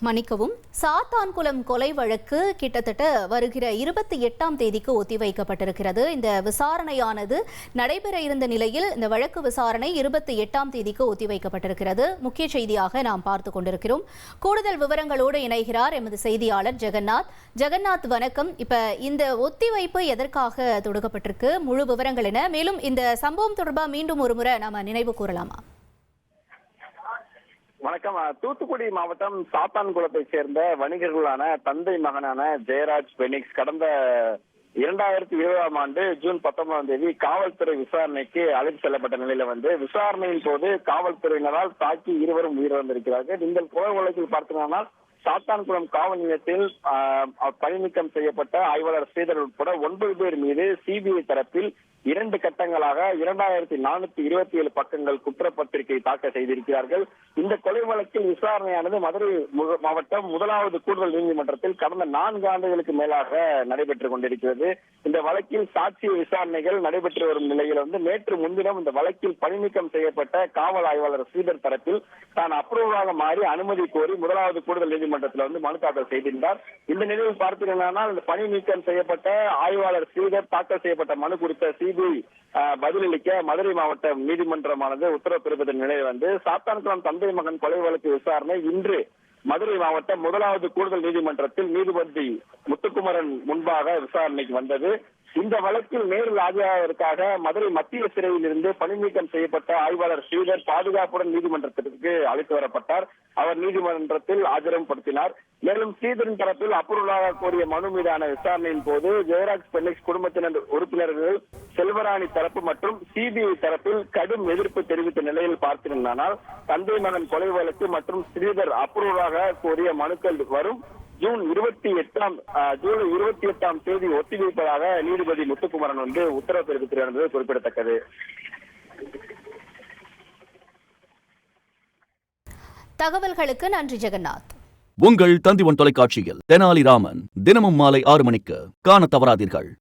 மன்னிக்கவும் சாத்தான்குளம் கொலை வழக்கு கிட்டத்தட்ட வருகிற இருபத்தி எட்டாம் தேதிக்கு ஒத்திவைக்கப்பட்டிருக்கிறது. இந்த விசாரணையானது நடைபெற இருந்த நிலையில் இந்த வழக்கு விசாரணை இருபத்தி எட்டாம் தேதிக்கு ஒத்திவைக்கப்பட்டிருக்கிறது. முக்கிய செய்தியாக நாம் பார்த்து கொண்டிருக்கிறோம். கூடுதல் விவரங்களோடு இணைகிறார் எமது செய்தியாளர் ஜெகநாத். ஜெகநாத் வணக்கம். இப்ப இந்த ஒத்திவைப்பு எதற்காக தொடுக்கப்பட்டிருக்கு? முழு விவரங்கள் என. மேலும் இந்த சம்பவம் தொடர்பாக மீண்டும் ஒரு முறை நாம நினைவு கூறலாமா? வணக்கம். தூத்துக்குடி மாவட்டம் சாத்தான்குளத்தை சேர்ந்த வணிகர்களான தந்தை மகனான ஜெயராஜ் பெனிக்ஸ் கடந்த இரண்டாயிரத்தி இருபதாம் ஆண்டு ஜூன் பத்தொன்பதாம் தேதி காவல்துறை விசாரணைக்கு அழைத்து செல்லப்பட்ட நிலையில வந்து விசாரணையின் போது காவல்துறையினரால் தாக்கி இருவரும் உயிரிழந்திருக்கிறார்கள். நீங்கள் கொலை வழக்கில் பார்த்தீங்கன்னா சாத்தான்குளம் காவல் நிலையத்தில் பணிநீக்கம் செய்யப்பட்ட ஆய்வாளர் ஸ்ரீதர் உட்பட ஒன்பது பேர் மீது சிபிஐ தரப்பில் இரண்டு கட்டங்களாக இரண்டாயிரத்தி நானூத்தி இருபத்தி ஏழு பக்கங்கள் குற்றப்பத்திரிகை தாக்கல் செய்திருக்கிறார்கள். இந்த கொலை வழக்கில் விசாரணையானது மதுரை மாவட்டம் முதலாவது கூடுதல் நீதிமன்றத்தில் கடந்த நான்கு ஆண்டுகளுக்கு மேலாக நடைபெற்றுக் கொண்டிருக்கிறது. இந்த வழக்கில் சாட்சிய விசாரணைகள் நடைபெற்று வரும் நிலையில் வந்து நேற்று முன்தினம் இந்த வழக்கில் பணிநீக்கம் செய்யப்பட்ட காவல் ஆய்வாளர் ஸ்ரீதர் தரப்பில் தான் அப்ரூவலாக மாறி அனுமதி கோரி முதலாவது கூடுதல் நீதிமன்றம் நீதிமன்றத்தில் வந்து மனு தாக்கல் செய்திருந்தார். இந்த நிலையில் பார்த்தீங்கன்னா இந்த பணி நீக்கம் செய்யப்பட்ட ஆய்வாளர் ஸ்ரீதர் தாக்கல் செய்யப்பட்ட மனு குறித்த சிபிஐ பதிலளிக்க மதுரை மாவட்ட நீதிமன்றமானது உத்தரவு பிறப்பித்த நிலையில் வந்து சாத்தான்குளம் தந்தை மகன் கொலை வழக்கு விசாரணை இன்று மதுரை மாவட்டம் முதலாவது கூடுதல் நீதிமன்றத்தில் நீதிபதி முத்துக்குமரன் முன்பாக விசாரணைக்கு வந்தது. இந்த வழக்கில் நேரில் ஆஜராவதற்காக மதுரை மத்திய சிறையில் இருந்து பணிநீக்கம் செய்யப்பட்ட ஆய்வாளர் ஸ்ரீதர் பாதுகாப்புடன் நீதிமன்றத்திற்கு அழைத்து வரப்பட்டார். அவர் நீதிமன்றத்தில் ஆஜரப்படுத்தினார் மேலும் ஸ்ரீதரின் தரப்பில் அப்ரூவலாக கோரிய மனு மீதான விசாரணையின் போது ஜெயராஜ் பெண்ணிக்ஸ் குடும்பத்தினர் உறுப்பினர்கள் செல்வராணி தரப்பு மற்றும் சிபிஐ தரப்பில் கடும் எதிர்ப்பு தெரிவித்த நிலையில் பார்த்திருந்தானால் தந்தை மகன் கொலை வழக்கு மற்றும் ஸ்ரீதர் அப்ரூவலாக கோரிய மனுக்கள் வரும். ஜூன் இருபத்தி எட்டாம் ஜூலை இருபத்தி எட்டாம் தேதி ஒத்திவைப்பதாக நீதிபதி முத்துக்குமரன் வந்து உத்தரவு பிறப்பித்திருக்கிறார் என்பது குறிப்பிடத்தக்கது. தகவல்களுக்கு நன்றி ஜெகநாத். உங்கள் தந்திவன் தொலைக்காட்சியில் தெனாலிராமன் தினமும் மாலை ஆறு மணிக்கு காணத் தவறாதீர்கள்.